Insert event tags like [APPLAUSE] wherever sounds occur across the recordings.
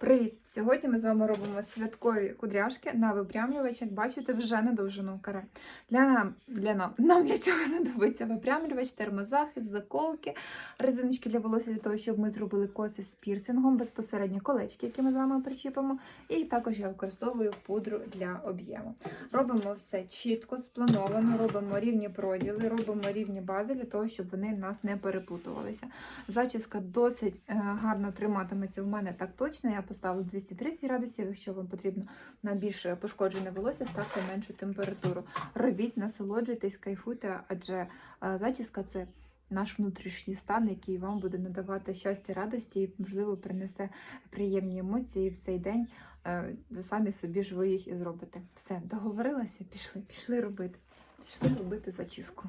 Привіт! Сьогодні ми з вами робимо святкові кудряшки на випрямлювач. Як бачите, вже на довжину каре. Для нам, для нам, нам для цього [LAUGHS] знадобиться випрямлювач, термозахист, заколки, резиночки для волосся для того, щоб ми зробили коси з пірсингом, безпосередньо колечки, які ми з вами причіпимо. І також я використовую пудру для об'єму. Робимо все чітко, сплановано, робимо рівні проділи, робимо рівні бази для того, щоб вони в нас не переплутувалися. Зачіска досить е, гарно триматиметься в мене так точно. Я поставлю 230 градусів. Якщо вам потрібно на більш пошкоджене волосся, ставте меншу температуру. Робіть, насолоджуйтесь, кайфуйте, адже е, зачіска це. Наш внутрішній стан, який вам буде надавати щастя, радості і, можливо, принесе приємні емоції в цей день. Е, Самі собі ж ви їх і зробите. Все, договорилася, пішли, пішли робити. Пішли робити зачіску.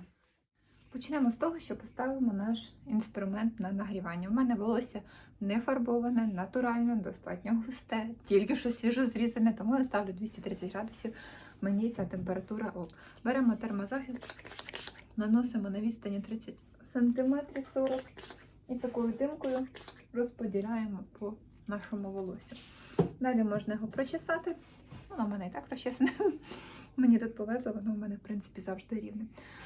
Почнемо з того, що поставимо наш інструмент на нагрівання. У мене волосся не фарбоване, натурально, достатньо густе, тільки що свіжо зрізане, тому я ставлю 230 градусів. Мені ця температура ок. Беремо термозахист, наносимо на відстані 30 см 40 і такою димкою розподіляємо по нашому волосю. Далі можна його прочесати. Воно в мене і так розчесане. [LAUGHS] Мені тут повезло, воно в мене, в принципі, завжди рівне.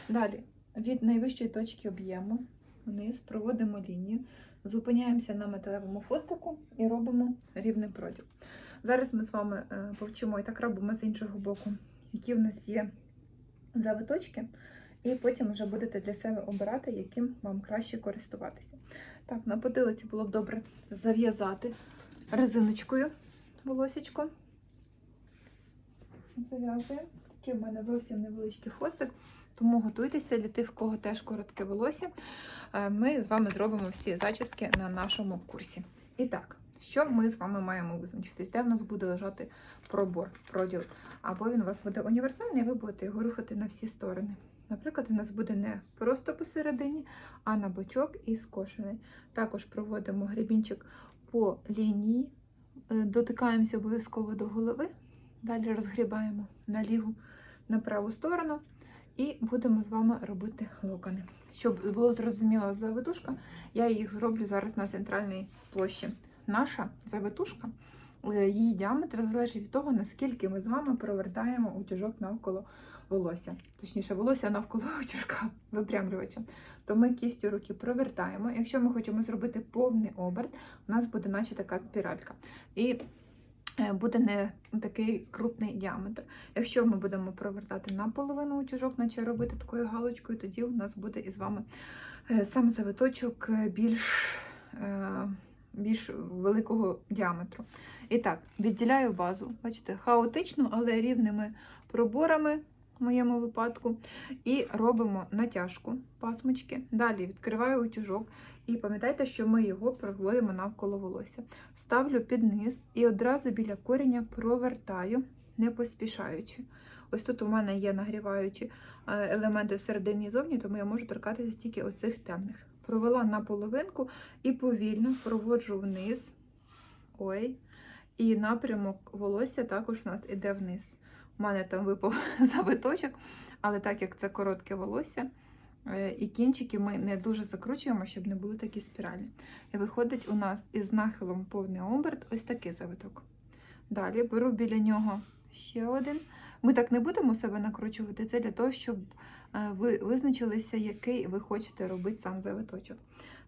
Далі від найвищої точки об'єму вниз проводимо лінію, зупиняємося на металевому фостику і робимо рівний проділ. Зараз ми з вами е, повчимо і так робимо з іншого боку, які в нас є завиточки, і потім вже будете для себе обирати, яким вам краще користуватися. Так, на потилиці було б добре зав'язати резиночкою волосечко. Зав'язуємо. Такий в мене зовсім невеличкий хвостик. Тому готуйтеся для тих, в кого теж коротке волосся. Е, Ми з вами зробимо всі зачіски на нашому курсі. І так, що ми з вами маємо визначитись? Де в нас буде лежати пробор, проділ? Або він у вас буде універсальний, і ви будете його рухати на всі сторони. Наприклад, у нас буде не просто посередині, а на бочок і скошений. Також проводимо гребінчик по лінії, е, дотикаємося обов'язково до голови, далі розгрібаємо на ліву, на праву сторону. І будемо з вами робити локони. Щоб було зрозуміло завитушка, я їх зроблю зараз на центральній площі. Наша завитушка, е, її діаметр залежить від того, наскільки ми з вами провертаємо утюжок навколо волосся. Точніше, волосся навколо [LAUGHS] утюжка випрямлювача. То ми кістю руки провертаємо. Якщо ми хочемо зробити повний оберт, у нас буде наче така спіралька. І буде не такий крупний діаметр. Якщо ми будемо провертати наполовину утюжок, наче робити такою галочкою, тоді у нас буде із вами е, сам завиточок е, більш, е, більш великого діаметру. І так, відділяю базу. Бачите, хаотично, але рівними проборами. В моєму випадку, і робимо натяжку пасмочки. Далі відкриваю утюжок. І пам'ятайте, що ми його проводимо навколо волосся. Ставлю під низ і одразу біля коріння провертаю, не поспішаючи. Ось тут у мене є нагріваючі е, елементи всередині і зовні, тому я можу торкатися тільки оцих темних. Провела на половинку і повільно проводжу вниз. Ой. І напрямок волосся також у нас іде вниз. У мене там випав [LAUGHS] завиточок, але так як це коротке волосся, і кінчики ми не дуже закручуємо, щоб не були такі спіралі. І виходить у нас із нахилом повний оберт ось такий завиток. Далі беру біля нього ще один. Ми так не будемо себе накручувати, це для того, щоб е, ви визначилися, який ви хочете робити сам завиточок.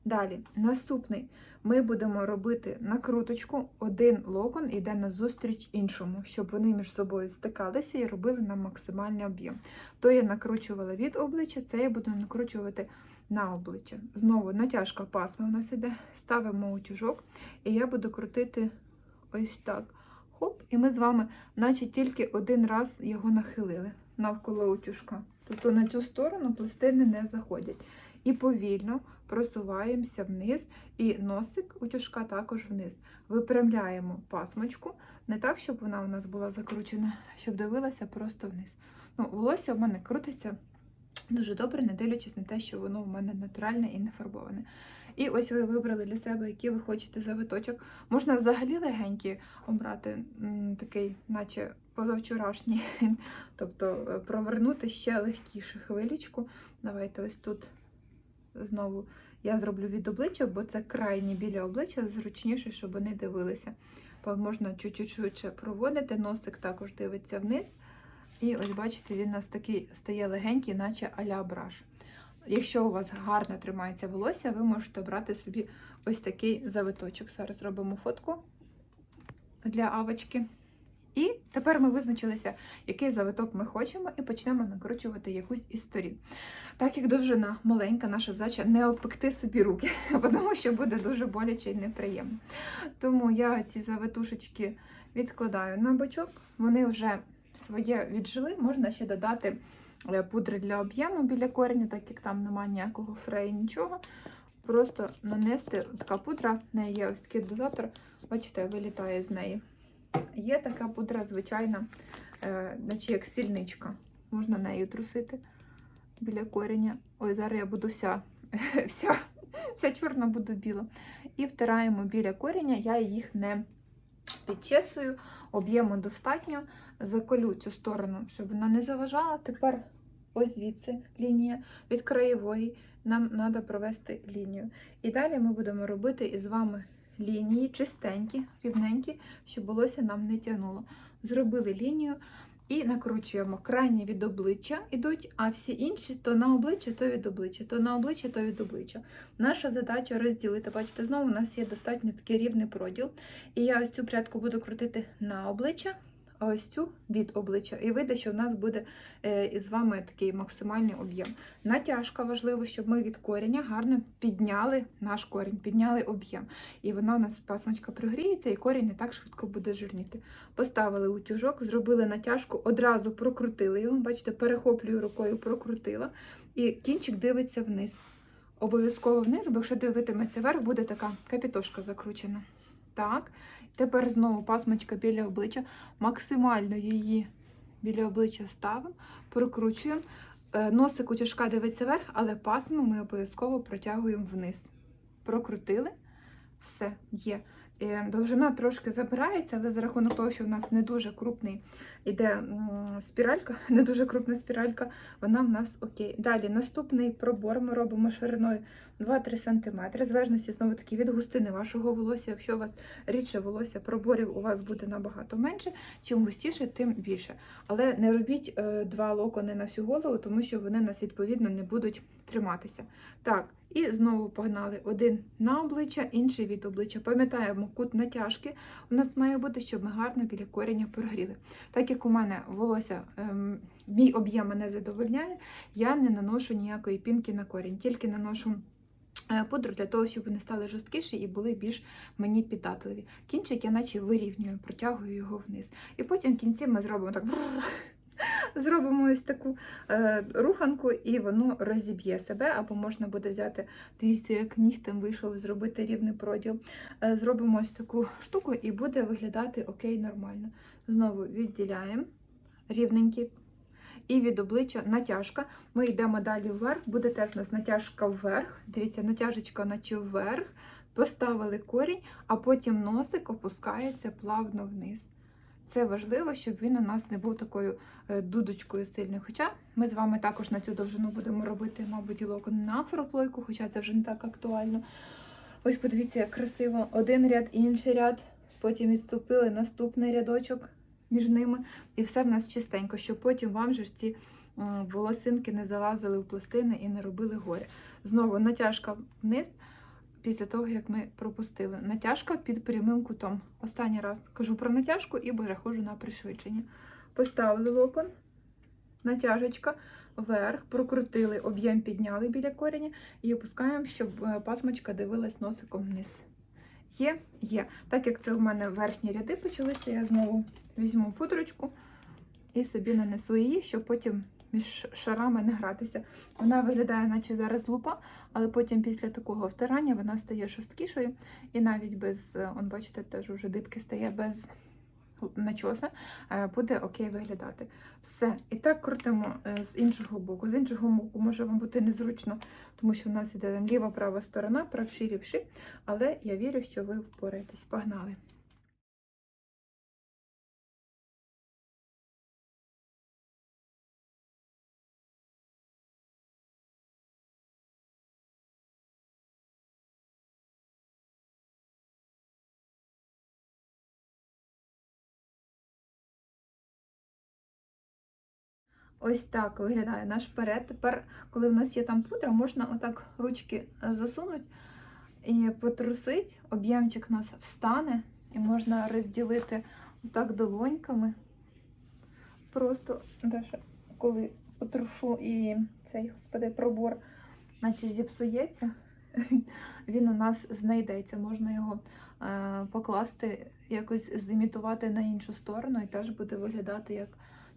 Далі, наступний, ми будемо робити накруточку, один локон йде назустріч іншому, щоб вони між собою стикалися і робили нам максимальний об'єм. То я накручувала від обличчя, це я буду накручувати на обличчя. Знову натяжка пасма у нас іде, ставимо утюжок, і я буду крутити ось так. Хоп, і ми з вами, наче тільки один раз його нахилили навколо утюжка. Тобто на цю сторону пластини не заходять. І повільно просуваємося вниз, і носик утюжка також вниз. Випрямляємо пасмочку, не так, щоб вона у нас була закручена, щоб дивилася просто вниз. Ну, Волосся в мене крутиться дуже добре, не дивлячись на те, що воно в мене натуральне і не фарбоване. І ось ви вибрали для себе, який ви хочете завиточок. Можна взагалі легенький обрати, такий, наче позавчорашній. [LAUGHS] Тобто е, провернути ще легкіше хвилічку. Давайте ось тут знову Я зроблю від обличчя, бо це крайні біля обличчя, зручніше, щоб вони дивилися. Можна чуть-чуть швидше проводити, носик також дивиться вниз. І ось бачите, він у нас такий стає легенький, наче а-ля браш. Якщо у вас гарно тримається волосся, ви можете брати собі ось такий завиточок. Зараз зробимо фотку для авочки. І тепер ми визначилися, який завиток ми хочемо, і почнемо накручувати якусь із сторін. Так як довжина маленька, наша задача не опекти собі руки, [LAUGHS] тому що буде дуже боляче і неприємно. Тому я ці завитушечки відкладаю на бочок, вони вже своє віджили, можна ще додати е, пудри для об'єму біля кореня, так як там немає ніякого фрею, нічого. Просто нанести така пудра, в неї є ось такий дозатор, бачите, вилітає з неї. Є така пудра звичайна, е, наче як сільничка. Можна нею трусити біля кореня. Ой, зараз я буду вся, [LAUGHS] вся, вся чорна буду біла. І втираємо біля кореня, я їх не підчесую, об'єму достатньо. Заколю цю сторону, щоб вона не заважала. Тепер ось звідси лінія від краєвої. Нам треба провести лінію. І далі ми будемо робити із вами лінії чистенькі, рівненькі, щоб волосся нам не тягнуло. Зробили лінію і накручуємо. Крайні від обличчя йдуть, а всі інші то на обличчя, то від обличчя, то на обличчя, то від обличчя. Наша задача розділити. Бачите, знову у нас є достатньо такий рівний проділ. І я ось цю прядку буду крутити на обличчя. Ось цю від обличчя, і вийде, що в нас буде е, з вами такий максимальний об'єм. Натяжка важливо, щоб ми від коріння гарно підняли наш корінь, підняли об'єм. І вона у нас пасмочка прогріється, і корінь не так швидко буде жирніти. Поставили утюжок, зробили натяжку, одразу прокрутили його. Бачите, перехоплюю рукою, прокрутила, і кінчик дивиться вниз. Обов'язково вниз, бо якщо дивитиметься вверх, буде така капітошка закручена. Так, тепер знову пасмочка біля обличчя. Максимально її біля обличчя ставимо, прокручуємо. Е, Носик утяжка дивиться вверх, але пасму ми обов'язково протягуємо вниз. Прокрутили, все є. Е, Довжина трошки забирається, але за рахунок того, що в нас не дуже крупний іде спіралька, [LAUGHS] не дуже крупна спіралька, вона в нас окей. Далі наступний пробор ми робимо шириною 2-3 см, в залежності знову таки від густини вашого волосся. Якщо у вас рідше волосся, проборів у вас буде набагато менше. Чим густіше, тим більше. Але не робіть е, два локони на всю голову, тому що вони нас відповідно не будуть триматися. Так, і знову погнали один на обличчя, інший від обличчя. Пам'ятаємо, кут натяжки у нас має бути, щоб ми гарно біля корення прогріли. Так як у мене волосся, ем, мій об'єм мене задовольняє, я не наношу ніякої пінки на корінь, тільки наношу. е, Пудру для того, щоб вони стали жорсткіші і були більш мені піддатливі. Кінчик я наче вирівнюю, протягую його вниз. І потім в кінці ми зробимо так. Зробимо ось таку е, руханку, і воно розіб'є себе, або можна буде взяти, дивіться, як нігтем вийшов, зробити рівний проділ. Е, зробимо ось таку штуку, і буде виглядати окей, нормально. Знову відділяємо рівненький. І від обличчя натяжка. Ми йдемо далі вверх, буде теж у нас натяжка вверх. Дивіться, натяжечка наче вверх. Поставили корінь, а потім носик опускається плавно вниз. Це важливо, щоб він у нас не був такою е, дудочкою сильною. Хоча ми з вами також на цю довжину будемо робити, мабуть, і локон на афроплойку, хоча це вже не так актуально. Ось подивіться, як красиво. Один ряд, інший ряд, потім відступили наступний рядочок між ними, і все в нас чистенько, щоб потім вам же ж ці волосинки не залазили в пластини і не робили горя. Знову натяжка вниз. Після того, як ми пропустили натяжка під прямим кутом. Останній раз кажу про натяжку і переходжу на пришвидшення. Поставили локон, натяжечка вверх, прокрутили, об'єм підняли біля кореня і опускаємо, щоб е, пасмочка дивилась носиком вниз. Є, є. Так як це у мене верхні ряди почалися, я знову візьму пудрочку і собі нанесу її, щоб потім між шарами не гратися. Вона виглядає, наче зараз лупа, але потім після такого втирання вона стає жорсткішою. І навіть без, е, он бачите, теж вже дибки стає без начоса, е, буде окей виглядати. Все. І так крутимо е, з іншого боку. З іншого боку може вам бути незручно, тому що в нас іде ліва-права сторона, правші лівші, але я вірю, що ви впораєтесь. Погнали! Ось так виглядає наш перед. Тепер, коли в нас є там пудра, можна отак ручки засунути і потрусити. Об'ємчик у нас встане, і можна розділити отак долоньками. Просто даже коли потрушу і цей господи пробор, наче зіпсується, [LAUGHS] він у нас знайдеться. Можна його е, покласти, якось зімітувати на іншу сторону, і теж буде виглядати як,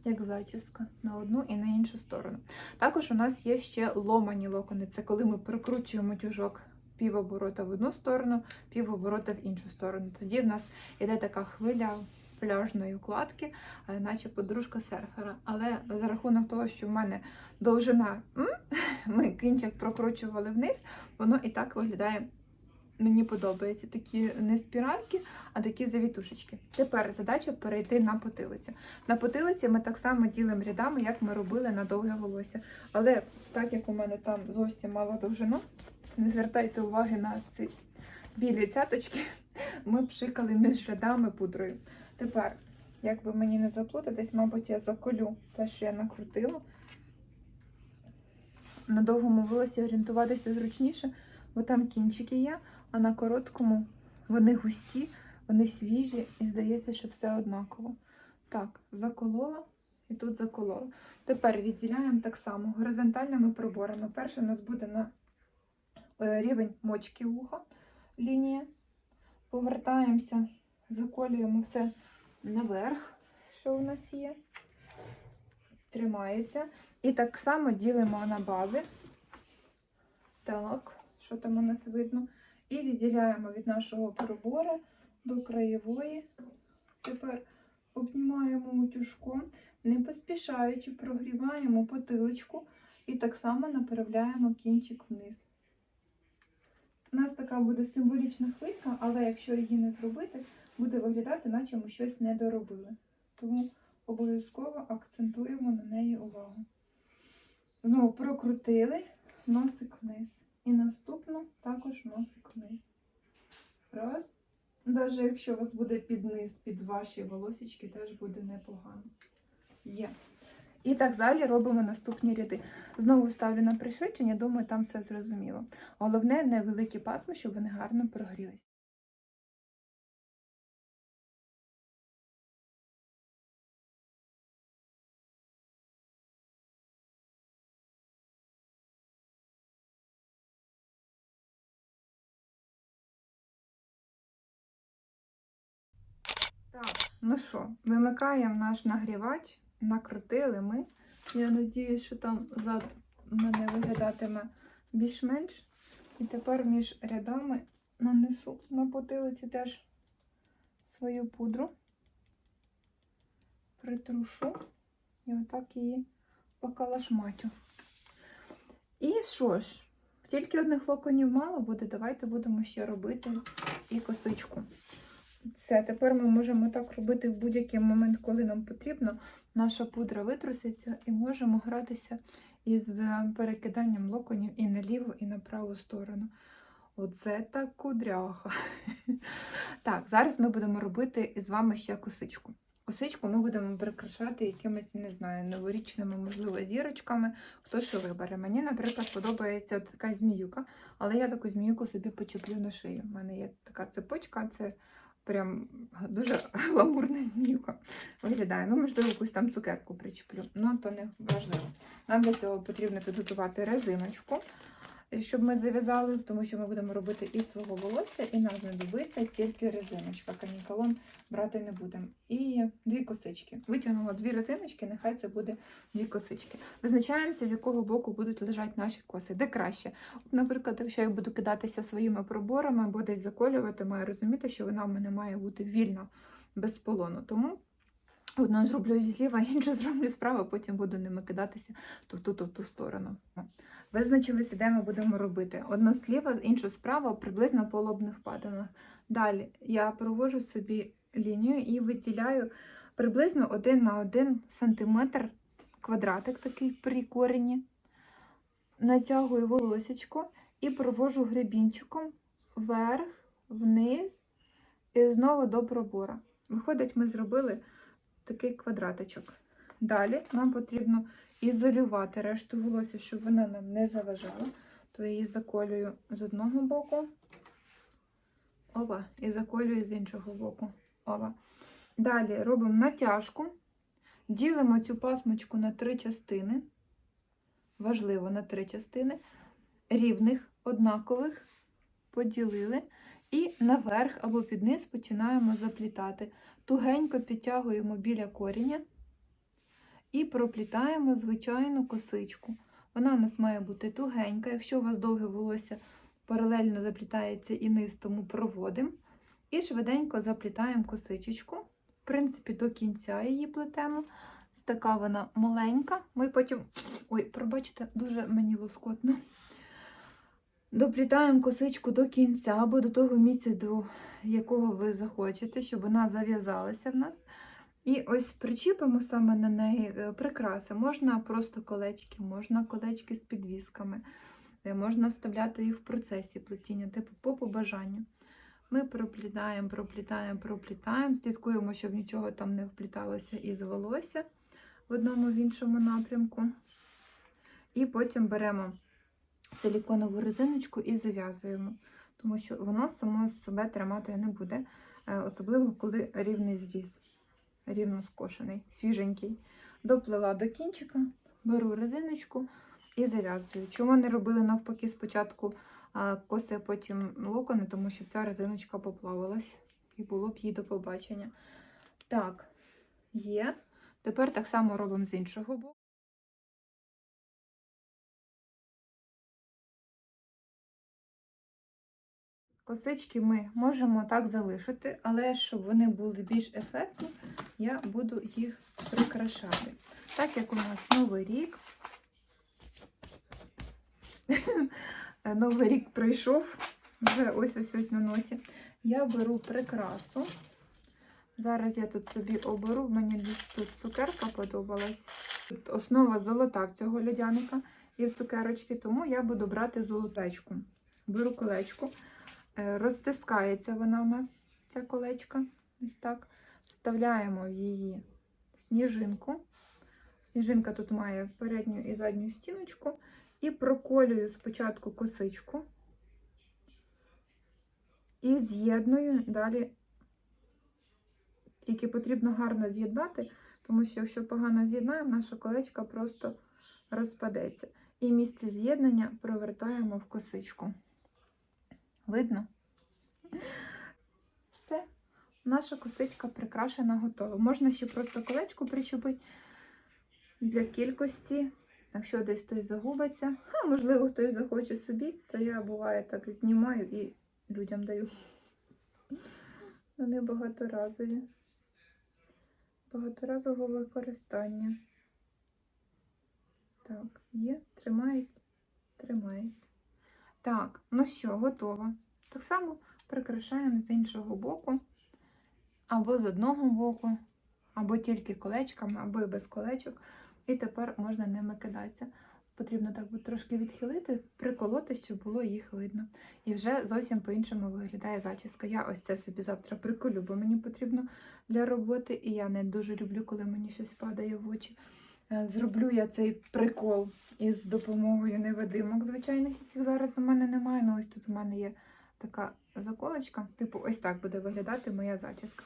як зачіска на одну і на іншу сторону. Також у нас є ще ломані локони. Це коли ми прикручуємо тюжок півоборота в одну сторону, півоборота в іншу сторону. Тоді в нас іде така хвиля пляжної укладки, е, наче подружка серфера. Але за рахунок того, що в мене довжина, [LAUGHS] ми кінчик прокручували вниз, воно і так виглядає. Мені подобається такі не спіральки, а такі завітушечки. Тепер задача перейти на потилицю. На потилиці ми так само ділимо рядами, як ми робили на довге волосся. Але так як у мене там зовсім мала довжина, не звертайте уваги на ці білі цяточки, ми пшикали між рядами пудрою. Тепер, як би мені не заплутатись, мабуть, я заколю те, що я накрутила. На довгому волосі орієнтуватися зручніше, бо там кінчики є, а на короткому вони густі, вони свіжі і здається, що все однаково. Так, заколола і тут заколола. Тепер відділяємо так само горизонтальними проборами. Перше у нас буде на е, рівень мочки вуха лінія. Повертаємося, заколюємо все наверх, що у нас є. Тримається. І так само ділимо на бази. Так, що там у нас видно. І відділяємо від нашого пробору до краєвої. Тепер обнімаємо утюжком, не поспішаючи, прогріваємо потилочку і так само направляємо кінчик вниз. У нас така буде символічна хвилька, але якщо її не зробити, буде виглядати, наче ми щось не доробили. Тому обов'язково акцентуємо на неї увагу. Знову прокрутили носик вниз. І наступну також носик вниз. Раз. Навіть якщо у вас буде під низ, під ваші волосічки, теж буде непогано. Є. І так далі робимо наступні ряди. Знову ставлю на пришвидшення, думаю, там все зрозуміло. Головне, невеликі пасми, щоб вони гарно прогрілись. Так, ну що, вимикаємо наш нагрівач, накрутили ми. Я сподіваюся, що там зад мене виглядатиме більш-менш. І тепер між рядами нанесу на потилиці теж свою пудру, притрушу і отак її покалашматю. І що ж, тільки одних локонів мало буде, давайте будемо ще робити і косичку. Все, тепер ми можемо так робити в будь-який момент, коли нам потрібно. Наша пудра витруситься і можемо гратися із е, перекиданням локонів і на ліву, і на праву сторону. Оце так кудряха. [LAUGHS] Так, зараз ми будемо робити з вами ще косичку. Косичку ми будемо прикрашати якимись, не знаю, новорічними, можливо, зірочками. Хто що вибере. Мені, наприклад, подобається така зміюка, але я таку зміюку собі почеплю на шию. У мене є така цепочка, це прям дуже [LAUGHS] ламурна змійка виглядає. Ну, можливо, якусь там цукерку причеплю. Ну, то не важливо. Нам для цього потрібно підготувати резиночку, щоб ми зав'язали, тому що ми будемо робити із свого волосся, і нам знадобиться тільки резиночка. Канікалон брати не будемо. І дві косички. Витягнула дві резиночки, нехай це буде дві косички. Визначаємося, з якого боку будуть лежати наші коси, де краще. От, наприклад, якщо я буду кидатися своїми проборами або десь заколювати, маю розуміти, що вона в мене має бути вільна, без полону. Тому одну зроблю зліва, [LAUGHS] іншу зроблю справа, потім буду ними кидатися то в ту, то в ту сторону. Визначилися, де ми будемо робити. Одну зліва, іншу справа, приблизно по лобних впадинах. Далі я провожу собі лінію і виділяю приблизно 1 на 1 сантиметр квадратик такий при корені. Натягую волосечко і провожу гребінчиком вверх, вниз і знову до пробора. Виходить, ми зробили такий квадратичок. Далі нам потрібно ізолювати решту волосся, щоб вона нам не заважала. То я її заколюю з одного боку. Опа, і заколюю з іншого боку. Опа. Далі робимо натяжку. Ділимо цю пасмочку на три частини. Важливо на три частини. Рівних, однакових. Поділили. І наверх або під низ починаємо заплітати. Тугенько підтягуємо біля коріння і проплітаємо звичайну косичку. Вона у нас має бути тугенька. Якщо у вас довге волосся, паралельно заплітається і низ, тому проводимо. І швиденько заплітаємо косичечку. В принципі, до кінця її плетемо. Така вона маленька. Ми потім. Ой, пробачте, дуже мені лоскотно. Доплітаємо косичку до кінця або до того місця, до якого ви захочете, щоб вона зав'язалася в нас. І ось причіпимо саме на неї е, прикраси. Можна просто колечки, можна колечки з підвісками, е, можна вставляти їх в процесі плетіння, типу по побажанню. Ми проплітаємо, проплітаємо, проплітаємо, слідкуємо, щоб нічого там не впліталося із волосся в одному в іншому напрямку. І потім беремо силіконову резиночку і зав'язуємо, тому що воно само себе тримати не буде, е, особливо коли рівний зріз, рівно скошений, свіженький. Доплела до кінчика, беру резиночку і зав'язую. Чому не робили навпаки спочатку коси, а потім локони, тому що ця резиночка поплавилась і було б їй до побачення. Так, є. Тепер так само робимо з іншого боку. Косички ми можемо так залишити, але щоб вони були більш ефектні, я буду їх прикрашати. Так як у нас новий рік, [LAUGHS] новий рік пройшов, вже ось ось ось на носі, я беру прикрасу. Зараз я тут собі оберу, мені десь тут цукерка подобалась. Тут основа золота в цього льодяника і в цукерочки, тому я буду брати золотечку. Беру колечко. Е, Розтискається вона у нас, ця колечка. Ось так. Вставляємо в її сніжинку. Сніжинка тут має передню і задню стіночку. І проколюю спочатку косичку. І з'єдную далі. Тільки потрібно гарно з'єднати, тому що якщо погано з'єднаємо, наша колечка просто розпадеться. І місце з'єднання провертаємо в косичку. Видно? Все, наша косичка прикрашена, готова. Можна ще просто колечко причепити для кількості. Якщо десь хтось загубиться, а можливо, хтось захоче собі, то я буває так знімаю і людям даю. Вони багаторазові. Багаторазового використання. Так, є, тримається, тримається. Так, ну що, готово. Так само прикрашаємо з іншого боку, або з одного боку, або тільки колечками, або і без колечок. І тепер можна ними кидатися. Потрібно так трошки відхилити, приколоти, щоб було їх видно. І вже зовсім по-іншому виглядає зачіска. Я ось це собі завтра приколю, бо мені потрібно для роботи, і я не дуже люблю, коли мені щось падає в очі. Е, Зроблю я цей прикол із допомогою невидимок звичайних, яких зараз у мене немає. Ну ось тут у мене є така заколочка. Типу, ось так буде виглядати моя зачіска.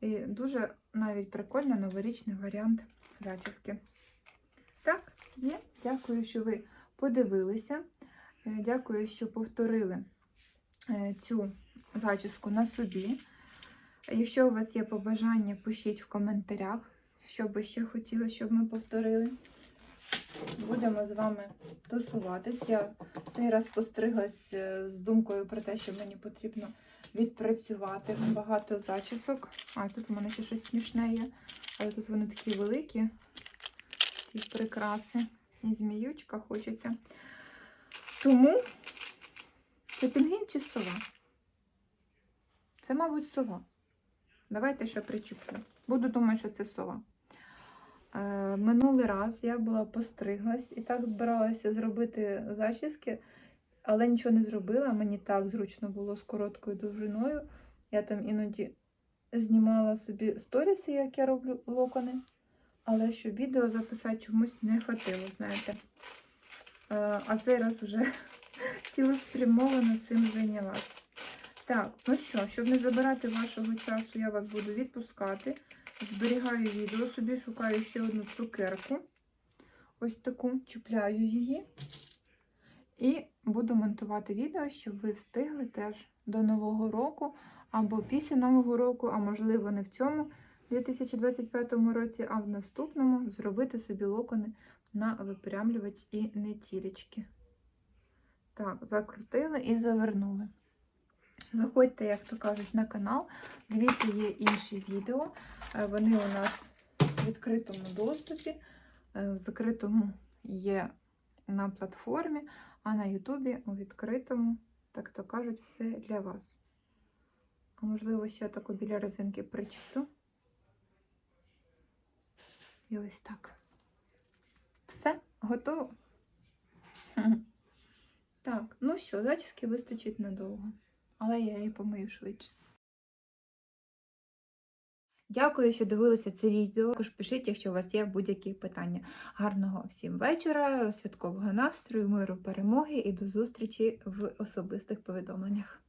І дуже навіть прикольно новорічний варіант зачіски. Так, є. Дякую, що ви подивилися. Е, Дякую, що повторили е, цю зачіску на собі. Якщо у вас є побажання, пишіть в коментарях, що би ще хотіли, щоб ми повторили. Будемо з вами тусуватись. Я цей раз постриглась е, з думкою про те, що мені потрібно відпрацювати багато зачісок. А, тут у мене ще щось смішне є, але тут вони такі великі, ці прикраси. І зміючка хочеться. Тому це пінгвін чи сова? Це, мабуть, сова. Давайте ще причеплю. Буду думати, що це сова. Е, минулий раз я була постриглась і так збиралася зробити зачіски, але нічого не зробила. Мені так зручно було з короткою довжиною. Я там іноді знімала собі сторіси, як я роблю локони. але щоб відео записати чомусь не хватило, знаєте. Е, А цей раз вже [LAUGHS] цілеспрямовано цим зайнялась. Так, ну що, щоб не забирати вашого часу, я вас буду відпускати. Зберігаю відео, собі шукаю ще одну цукерку. Ось таку, чіпляю її. І буду монтувати відео, щоб ви встигли теж до Нового року або після Нового року, а можливо не в цьому 2025 році, а в наступному зробити собі локони на випрямлювач і не тілечки. Так, закрутили і завернули. Заходьте, як то кажуть, на канал. Дивіться, є інші відео. Е, Вони у нас в відкритому доступі, е, в закритому є на платформі, а на Ютубі у відкритому, так то кажуть, все для вас. А можливо, ще таку біля резинки причеплю. І ось так. Все, готово. [LAUGHS] Так, ну що, зачіски вистачить надовго, але я її помию швидше. Дякую, що дивилися це відео. Також пишіть, якщо у вас є будь-які питання. Гарного всім вечора, святкового настрою, миру, перемоги і до зустрічі в особистих повідомленнях.